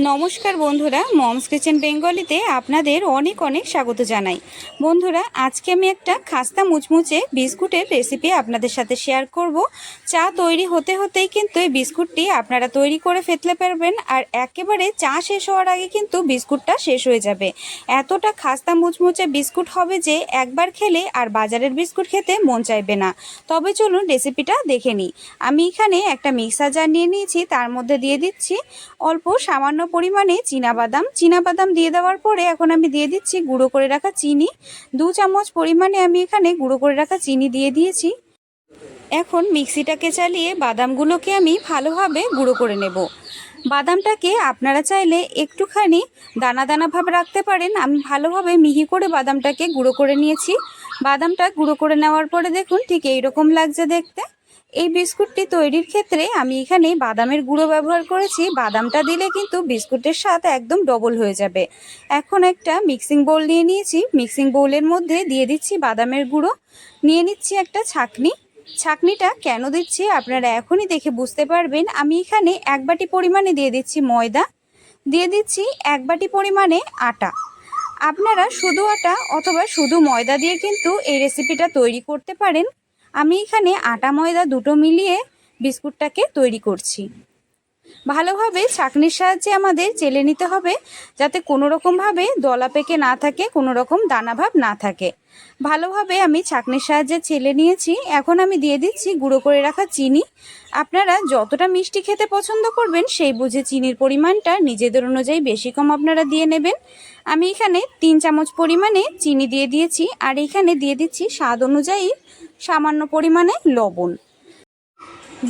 নমস্কার বন্ধুরা, moms kitchen বেঙ্গলিতে আপনাদের অনেক অনেক স্বাগত জানাই। বন্ধুরা, আজকে আমি একটা খাস্তা মুচমুচে বিস্কুটের রেসিপি আপনাদের সাথে শেয়ার করব। চা তৈরি হতে হতেই কিন্তু এই বিস্কুটটি আপনারা তৈরি করে ফেলতে পারবেন আর একেবারে চা শেষ হওয়ার আগে কিন্তু বিস্কুটটা শেষ হয়ে যাবে। এতটা খাস্তা মুচমুচে বিস্কুট হবে যে একবার খেলে আর বাজারের বিস্কুট খেতে মন চাইবে না। তবে চলুন রেসিপিটা দেখে নিই। আমি এখানে একটা মিক্সার জার নিয়ে নিয়েছি, তার মধ্যে দিয়ে দিচ্ছি অল্প সামান্য পরিমাণে বাদাম বাদাম দিয়ে দেওয়ার পরে এখন আমি দিয়ে দিচ্ছি গুঁড়ো করে রাখা চিনি। দু চামচ পরিমাণে আমি এখানে গুঁড়ো করে রাখা চিনি দিয়ে দিয়েছি। এখন মিক্সিটাকে চালিয়ে বাদামগুলোকে আমি ভালোভাবে গুঁড়ো করে নেব। বাদামটাকে আপনারা চাইলে একটুখানি দানা দানা ভাবে রাখতে পারেন। আমি ভালোভাবে মিহি করে বাদামটাকে গুঁড়ো করে নিয়েছি। বাদামটা গুঁড়ো করে নেওয়ার পরে দেখুন ঠিক এইরকম লাগছে দেখতে। এই বিস্কুটটি তৈরির ক্ষেত্রে আমি এখানে বাদামের গুঁড়ো ব্যবহার করেছি। বাদামটা দিলে কিন্তু বিস্কুটের স্বাদ একদম ডবল হয়ে যাবে। এখন একটা মিক্সিং বোল নিয়ে নিয়েছি। মিক্সিং বোলের মধ্যে দিয়ে দিচ্ছি বাদামের গুঁড়ো। নিয়ে নিচ্ছি একটা ছাকনি। ছাকনিটা কেন দিচ্ছি আপনারা এখনই দেখে বুঝতে পারবেন। আমি এখানে এক বাটি পরিমাণে দিয়ে দিচ্ছি ময়দা। দিয়ে দিচ্ছি এক বাটি পরিমাণে আটা। আপনারা শুধু আটা অথবা শুধু ময়দা দিয়ে কিন্তু এই রেসিপিটা তৈরি করতে পারেন। আমি এখানে আটা, ময়দা দুটো মিলিয়ে বিস্কুটটাকে তৈরি করছি। ভালোভাবে ছাঁকনির সাহায্যে আমাদের চেলে নিতে হবে যাতে কোনো রকমভাবে দলা পেকে না থাকে কোনো রকম দানাভাব না থাকে। ভালোভাবে আমি ছাঁকনির সাহায্যে ছেলে নিয়েছি। এখন আমি দিয়ে দিচ্ছি গুঁড়ো করে রাখা চিনি। আপনারা যতটা মিষ্টি খেতে পছন্দ করবেন সেই বুঝে চিনির পরিমাণটা নিজেদের অনুযায়ী বেশি কম আপনারা দিয়ে নেবেন। আমি এখানে তিন চামচ পরিমাণে চিনি দিয়ে দিয়েছি। আর এখানে দিয়ে দিচ্ছি স্বাদ অনুযায়ী সামান্য পরিমাণে লবণ।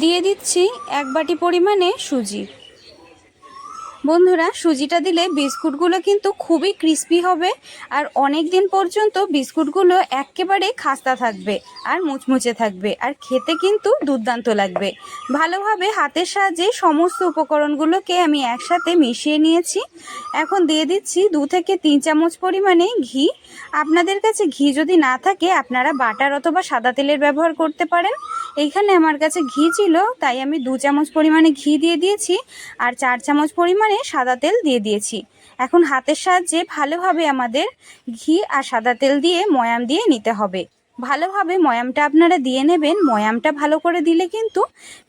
দিয়ে দিচ্ছি এক বাটি পরিমাণে সুজি। বন্ধুরা, সুজিটা দিলে বিস্কুটগুলো কিন্তু খুবই ক্রিস্পি হবে। আর অনেক দিন পর্যন্ত বিস্কুটগুলো একেবারে খাস্তা থাকবে আর মুচমুচে থাকবে আর খেতে কিন্তু দুর্দান্ত লাগবে। ভালোভাবে হাতের সাহায্যে সমস্ত উপকরণগুলোকে আমি একসাথে মিশিয়ে নিয়েছি। এখন দিয়ে দিচ্ছি দু থেকে তিন চামচ পরিমাণে ঘি। আপনাদের কাছে ঘি যদি না থাকে, আপনারা বাটার অথবা সাদা তেলের ব্যবহার করতে পারেন। এইখানে আমার কাছে ঘি ছিল, তাই আমি দু চামচ পরিমাণে ঘি দিয়ে দিয়েছি আর চার চামচ পরিমাণে সাদা তেল দিয়ে দিয়েছি। এখন হাতের সাহায্যে ভালোভাবে আমাদের ঘি আর সাদা তেল দিয়ে ময়াম দিয়ে নিতে হবে। ভালোভাবে ময়ামটা আপনারা দিয়ে নেবেন, ময়ামটা ভালো করে দিলে কিন্তু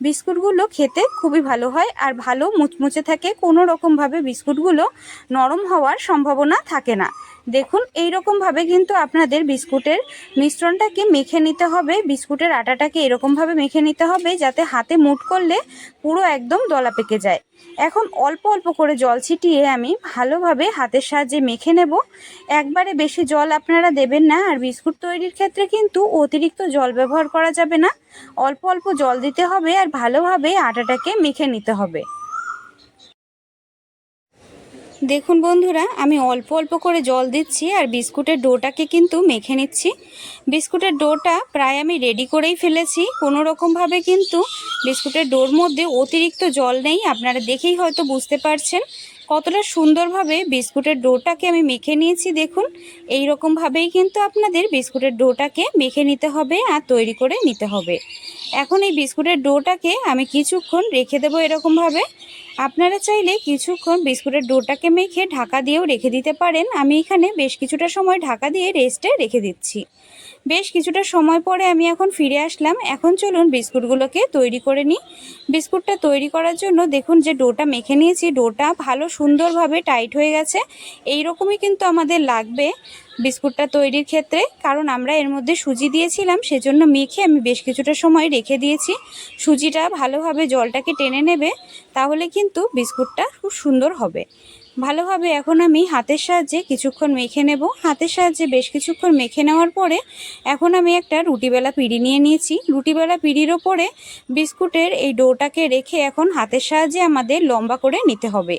বিস্কুটগুলো খেতে খুবই ভালো হয় আর ভালো মুচমুচে থাকে, কোনো রকমভাবে বিস্কুটগুলো নরম হওয়ার সম্ভাবনা থাকে না। দেখুন এই রকমভাবে কিন্তু আপনাদের বিস্কুটের মিশ্রণটাকে মেখে নিতে হবে। বিস্কুটের আটাটাকে এরকমভাবে মেখে নিতে হবে যাতে হাতে মুট করলে পুরো একদম দলা পেকে যায়। এখন অল্প অল্প করে জল ছিটিয়ে আমি ভালোভাবে হাতের সাহায্যে মেখে নেব। একবারে বেশি জল আপনারা দেবেন না, আর বিস্কুট তৈরির ক্ষেত্রে কিন্তু অতিরিক্ত জল ব্যবহার করা যাবে না। অল্প অল্প জল দিতে হবে আর ভালোভাবে আটাটাকে মেখে নিতে হবে। দেখুন বন্ধুরা, আমি অল্প অল্প করে জল দিচ্ছি আর বিস্কুটের ডোটাকে কিন্তু মেখে নিচ্ছি। বিস্কুটের ডোটা প্রায় আমি রেডি করেই ফেলেছি। কোনো রকমভাবে কিন্তু বিস্কুটের ডোর মধ্যে অতিরিক্ত জল নেই, আপনারা দেখেই হয়তো বুঝতে পারছেন। কতটা সুন্দরভাবে বিস্কুটের ডোটাকে আমি মেখে নিয়েছি, দেখুন। এই রকমভাবেই কিন্তু আপনাদের বিস্কুটের ডোটাকে মেখে নিতে হবে আর তৈরি করে নিতে হবে। এখন এই বিস্কুটের ডোটাকে আমি কিছুক্ষণ রেখে দেবো এরকমভাবে। আপনারা চাইলে কিছুক্ষণ বিস্কুটের ডোটাকে মেখে ঢাকা দিয়েও রেখে দিতে পারেন। আমি এখানে বেশ কিছুটা সময় ঢাকা দিয়ে রেস্টে রেখে দিচ্ছি। বেশ কিছুটা সময় পরে আমি এখন ফিরে আসলাম। এখন চলুন বিস্কুটগুলোকে তৈরি করে নিই। বিস্কুটটা তৈরি করার জন্য দেখুন যে ডোটা মেখে নিয়েছি। ডোটা ভালো সুন্দরভাবে টাইট হয়ে গেছে। এই রকমই কিন্তু আমাদের লাগবে বিস্কুটটা তৈরির ক্ষেত্রে। কারণ আমরা এর মধ্যে সুজি দিয়েছিলাম, সেজন্য মেখে আমি বেশ কিছুটা সময় রেখে দিয়েছি। সুজিটা ভালোভাবে জলটাকে টেনে নেবে, তাহলে কিন্তু বিস্কুটটা খুব সুন্দর হবে। ভালোভাবে এখন আমি হাতের সাহায্যে কিছুক্ষণ মেখে নেব। হাতের সাহায্যে বেশ কিছুক্ষণ মেখে নেওয়ার পরে এখন আমি একটা রুটিবেলা পিড়ি নিয়ে নিয়েছি। রুটিবেলা পিড়ির ওপরে বিস্কুটের এই ডোটাকে রেখে এখন হাতের সাহায্যে আমাদের লম্বা করে নিতে হবে।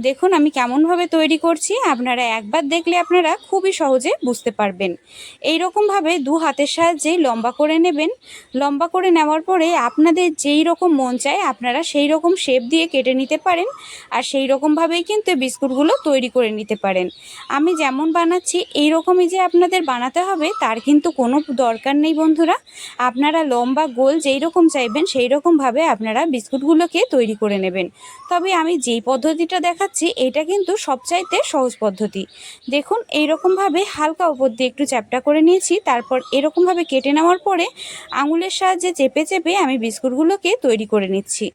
দেখুন, আমি কেমনভাবে তৈরি করছি, আপনারা একবার দেখলে আপনারা খুবই সহজে বুঝতে পারবেন। এই রকমভাবে দু হাতের সাহায্যে লম্বা করে নেবেন। লম্বা করে নেওয়ার পরে আপনাদের যেই রকম মন চায়, আপনারা সেই রকম শেপ দিয়ে কেটে নিতে পারেন আর সেই রকমভাবেই কিন্তু বিস্কুটগুলো তৈরি করে নিতে পারেন। আমি যেমন বানাচ্ছি এই রকমই যে আপনাদের বানাতে হবে, তার কিন্তু কোনো দরকার নেই বন্ধুরা। আপনারা লম্বা, গোল যেই রকম চাইবেন, সেই রকমভাবে আপনারা বিস্কুটগুলোকে তৈরি করে নেবেন। তবে আমি যেই পদ্ধতিটা দেখাচ্ছি, এটা কিন্তু সবচাইতে সহজ পদ্ধতি। দেখুন এই রকমভাবে হালকা উপর দিয়ে একটু চ্যাপটা করে নিয়েছি, তারপর এরকমভাবে কেটে নেওয়ার পরে আঙুলের সাহায্যে চেপে চেপে আমি বিস্কুটগুলোকে তৈরি করে নিচ্ছি।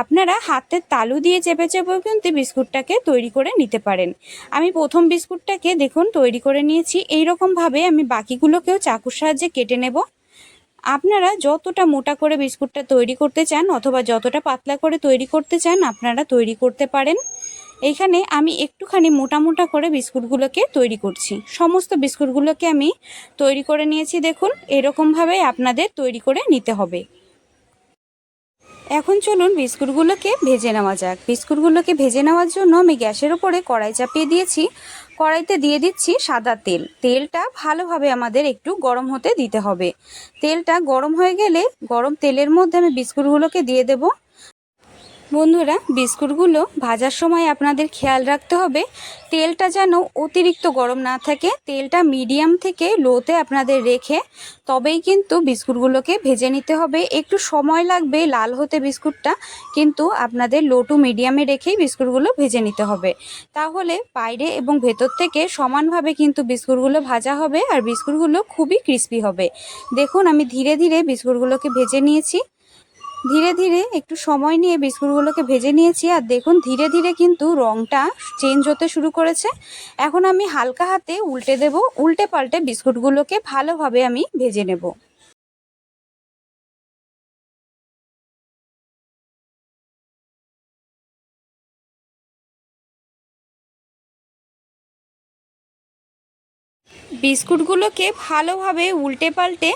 আপনারা হাতের তালু দিয়ে চেপে চেপেও কিন্তু বিস্কুটটাকে তৈরি করে নিতে পারেন। আমি প্রথম বিস্কুটটাকে দেখুন তৈরি করে নিয়েছি এই রকমভাবে আমি বাকিগুলোকেও চাকুর সাহায্যে কেটে নেব। আপনারা যতটা মোটা করে বিস্কুটটা তৈরি করতে চান, অথবা যতটা পাতলা করে তৈরি করতে চান, আপনারা তৈরি করতে পারেন। এইখানে আমি একটুখানি মোটা মোটা করে বিস্কুটগুলোকে তৈরি করছি। সমস্ত বিস্কুটগুলোকে আমি তৈরি করে নিয়েছি দেখুন, এরকমভাবে আপনাদের তৈরি করে নিতে হবে। এখন চলুন বিস্কুটগুলোকে ভেজে নেওয়া যাক। বিস্কুটগুলোকে ভেজে নেওয়ার জন্য আমি গ্যাসের ওপরে কড়াই চাপিয়ে দিয়েছি। কড়াইতে দিয়ে দিচ্ছি সাদা তেল। তেলটা ভালোভাবে আমাদের একটু গরম হতে দিতে হবে। তেলটা গরম হয়ে গেলে গরম তেলের মধ্যে আমি বিস্কুটগুলোকে দিয়ে দেব। বন্ধুরা, বিস্কুটগুলো ভাজার সময় আপনাদের খেয়াল রাখতে হবে, তেলটা যেন অতিরিক্ত গরম না থাকে, তেলটা মিডিয়াম থেকে লোতে আপনাদের রেখে তবেই কিন্তু বিস্কুটগুলোকে ভেজে নিতে হবে। একটু সময় লাগবে লাল হতে বিস্কুটটা, কিন্তু আপনাদের লো টু মিডিয়ামে রেখেই বিস্কুটগুলো ভেজে নিতে হবে। তাহলে বাইরে এবং ভেতর থেকে সমানভাবে কিন্তু বিস্কুটগুলো ভাজা হবে আর বিস্কুটগুলো খুবই ক্রিস্পি হবে। দেখুন, আমি ধীরে ধীরে বিস্কুটগুলোকে ভেজে নিয়েছি। ধীরে ধীরে একটু সময় নিয়ে বিস্কুটগুলোকে ভেজে নিয়েছি আর দেখুন, ধীরে ধীরে কিন্তু রঙটা চেঞ্জ হতে শুরু করেছে। এখন আমি হালকা হাতে উল্টে দেব, উল্টে পাল্টে বিস্কুটগুলোকে ভালোভাবে আমি ভেজে নেব। বিস্কুটগুলোকে ভালোভাবে উল্টে পাল্টে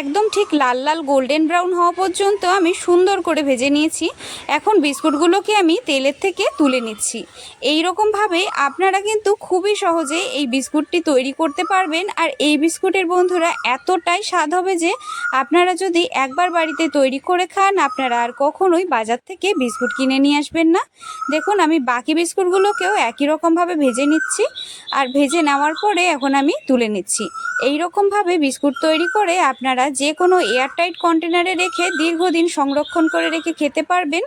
একদম ঠিক লাল লাল গোল্ডেন ব্রাউন হওয়া পর্যন্ত আমি সুন্দর করে ভেজে নিয়েছি। এখন বিস্কুটগুলোকে আমি তেলের থেকে তুলে নিচ্ছি। এই রকমভাবে আপনারা কিন্তু খুবই সহজে এই বিস্কুটটি তৈরি করতে পারবেন। আর এই বিস্কুটের বন্ধুরা, এতটাই স্বাদ হবে যে আপনারা যদি একবার বাড়িতে তৈরি করে খান, আপনারা আর কখনোই বাজার থেকে বিস্কুট কিনে নিয়ে আসবেন না। দেখুন, আমি বাকি বিস্কুটগুলোকেও একই রকমভাবে ভেজে নিচ্ছি। আর ভেজে নেওয়ার পরে এখন আমি তুলে নিচ্ছি। এই রকমভাবে বিস্কুট তৈরি করে আপনারা যে কোনো এয়ারটাইট কন্টেনারে রেখে দীর্ঘদিন সংরক্ষণ করে রেখে খেতে পারবেন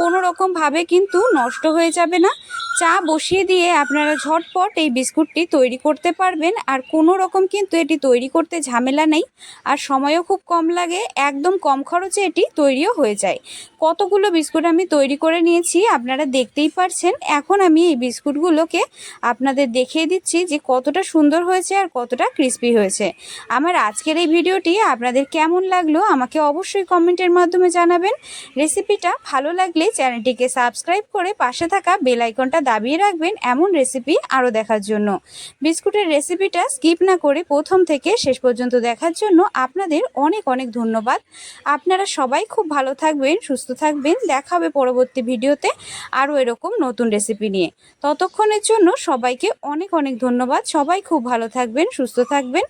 কোনো রকমভাবে কিন্তু নষ্ট হয়ে যাবে না। চা বসিয়ে দিয়ে আপনারা ঝটপট এই বিস্কুটটি তৈরি করতে পারবেন, আর কোনো রকম কিন্তু এটি তৈরি করতে ঝামেলা নেই, আর সময়ও খুব কম লাগে, একদম কম খরচে এটি তৈরিও হয়ে যায়। কতগুলো বিস্কুট আমি তৈরি করে নিয়েছি আপনারা দেখতেই পারছেন। এখন আমি এই বিস্কুটগুলোকে আপনাদের দেখিয়ে দিচ্ছি যে কতটা সুন্দর হয়েছে আর কতটা ক্রিস্পি হয়েছে। আমার আজকের এই ভিডিওটি আপনাদের কেমন লাগল আমাকে অবশ্যই কমেন্টের মাধ্যমে জানাবেন। রেসিপিটা ভালো লাগলে চ্যানেলটিকে সাবস্ক্রাইব করে পাশে থাকা বেল আইকনটা দাবিয়ে রাখবেন এমন রেসিপি আরও দেখার জন্য। বিস্কুটের রেসিপিটা স্কিপ না করে প্রথম থেকে শেষ পর্যন্ত দেখার জন্য আপনাদের অনেক অনেক ধন্যবাদ। আপনারা সবাই খুব ভালো থাকবেন, সুস্থ থাকবেন। দেখা হবে পরবর্তী ভিডিওতে আরও এরকম নতুন রেসিপি নিয়ে। ততক্ষণের জন্য সবাইকে অনেক অনেক ধন্যবাদ। সবাই খুব ভালো থাকবেন সুস্থ থাকবেন।